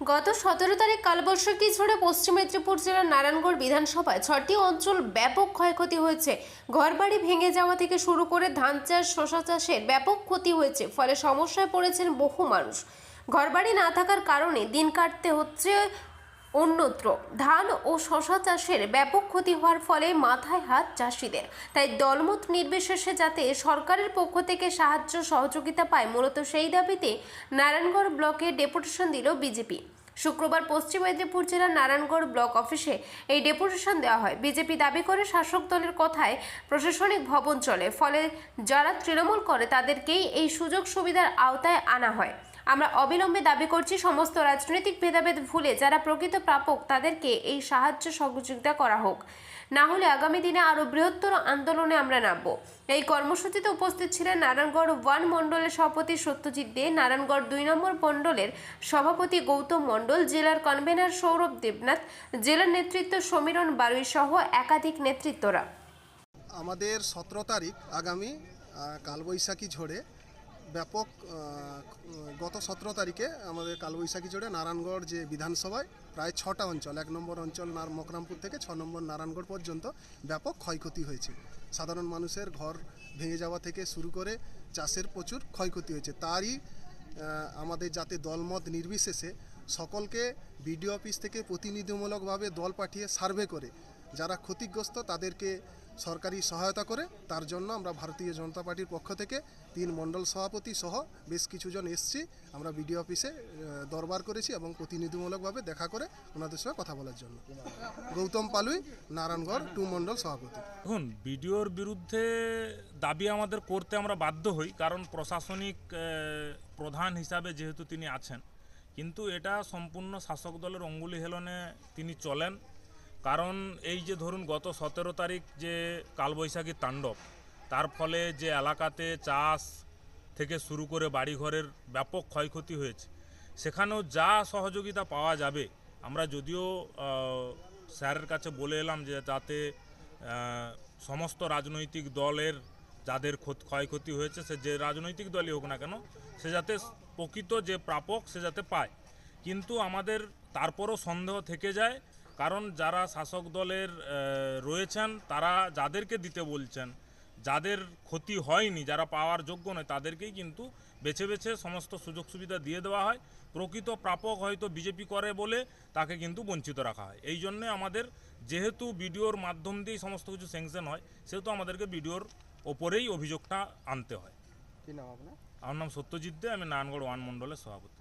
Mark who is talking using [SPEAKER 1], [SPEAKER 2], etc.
[SPEAKER 1] গত সতেরো তারিখ কালবৈশাখী ঝড়ে পশ্চিম মেদিনীপুর জেলার নারায়ণগড় বিধানসভায় ছটি অঞ্চল ব্যাপক ক্ষয়ক্ষতি হয়েছে। ঘরবাড়ি ভেঙে যাওয়া থেকে শুরু করে ধান চাষ শশা চাষের ব্যাপক ক্ষতি হয়েছে, ফলে সমস্যায় পড়েছেন বহু মানুষ। ঘরবাড়ি না থাকার কারণে দিন কাটতে হচ্ছে অন্যত্র। ধান ও শশা চাষের ব্যাপক ক্ষতি হওয়ার ফলে মাথায় হাত চাষিদের। তাই দলমত নির্বিশেষে যাতে সরকারের পক্ষ থেকে সাহায্য সহযোগিতা পায়, মূলত সেই দাবিতে নারায়ণগড় ব্লকে ডেপুটেশন দিল বিজেপি। শুক্রবার পশ্চিম মেদিনীপুর জেলার নারায়ণগড় ব্লক অফিসে এই ডেপুটেশন দেওয়া হয়। বিজেপি দাবি করে শাসক দলের কথায় প্রশাসনিক ভবন চলে, ফলে যারা তৃণমূল করে তাদেরকেই এই সুযোগ সুবিধার আওতায় আনা হয়। আমরা অবিলম্বে দাবি করছি সমস্ত রাজনৈতিক ভেদাভেদ ভুলে যারা প্রকৃত প্রাপক, তাদেরকে এই সাহায্য সহযোগিতা করা হোক। না হলে আগামী দিনে আরও বৃহত্তর আন্দোলনে আমরা নামব। এই কর্মসূচিতে উপস্থিত ছিলেন নারায়ণগড় ওয়ান মণ্ডলের সভাপতি সত্যজিৎ দে, নারায়ণগড় দুই নম্বর মণ্ডলের সভাপতি গৌতম মণ্ডল, জেলার কনভেনার সৌরভ দেবনাথ, জেলার নেতৃত্ব সমীরণ বারুই সহ একাধিক নেতৃত্বরা।
[SPEAKER 2] আমাদের সতেরো তারিখ আগামী কালবৈশাখী ঝড়ে ব্যাপক গত সতেরো তারিখে আমাদের কালবৈশাখী ঝড়ে নারায়ণগড় যে বিধানসভায় প্রায় ছটা অঞ্চল, এক নম্বর অঞ্চল মকরামপুর থেকে ছ নম্বর নারায়ণগড় পর্যন্ত ব্যাপক ক্ষয়ক্ষতি হয়েছে। সাধারণ মানুষের ঘর ভেঙে যাওয়া থেকে শুরু করে চাষের প্রচুর ক্ষয়ক্ষতি হয়েছে। তারই আমাদের যাতে দলমত নির্বিশেষে সকলকে বিডিও অফিস থেকে প্রতিনিধিমূলকভাবে দল পাঠিয়ে সার্ভে করে, যারা ক্ষতিগ্রস্ত তাদেরকে সরকারি সহায়তা করে, তার জন্য আমরা ভারতীয় জনতা পার্টির পক্ষ থেকে তিন মণ্ডল সভাপতি সহ বেশ কিছুজন এসছি। আমরা বিডিও অফিসে দরবার করেছি এবং প্রতিনিধিমূলকভাবে দেখা করে ওনাদের সঙ্গে কথা বলার জন্য। গৌতম পালুই, নারায়ণগড়, টু মণ্ডল সভাপতি।
[SPEAKER 3] দেখুন, বিডিওর বিরুদ্ধে দাবি আমাদের করতে আমরা বাধ্য হই, কারণ প্রশাসনিক প্রধান হিসাবে যেহেতু তিনি আছেন, কিন্তু এটা সম্পূর্ণ শাসক দলের অঙ্গুলি হেলনে তিনি চলেন। কারণ এই যে ধরুন গত সতেরো তারিখ যে কালবৈশাখী তাণ্ডব, তার ফলে যে এলাকাতে চাষ থেকে শুরু করে বাড়িঘরের ব্যাপক ক্ষয়ক্ষতি হয়েছে, সেখানেও যা সহযোগিতা পাওয়া যাবে, আমরা যদিও স্যারের কাছে বলে এলাম যে যাতে সমস্ত রাজনৈতিক দলের যাদের ক্ষত- ক্ষয়ক্ষতি হয়েছে, সে যে রাজনৈতিক দলই হোক না কেন, সে যাতে প্রকৃত যে প্রাপক, সে যাতে পায়। কিন্তু আমাদের তারপরও সন্দেহ থেকে যায় কারণ যারা শাসক দলের রয়েছেন তারা যাদেরকে দিতে বলছেন যাদের ক্ষতি হয়নি যারা পাওয়ার যোগ্য নয় তাদেরকেই কিন্তু বেছে বেছে সমস্ত সুযোগ সুবিধা দিয়ে দেওয়া হয়। প্রকৃত প্রাপক হয়তো বিজেপি করে বলে তাকে কিন্তু বঞ্চিত রাখা হয়। এই জন্যে আমাদের যেহেতু বিডিওর মাধ্যম দিয়েই সমস্ত কিছু স্যাংশন হয় সেহেতু আমাদেরকে বিডিওর ওপরেই অভিযোগটা আনতে হয়।
[SPEAKER 2] কি নাম আপনার?
[SPEAKER 3] আমার নাম সত্যজিৎ দে আমি নারায়ণগড় ওয়ান মণ্ডলের সভাপতি।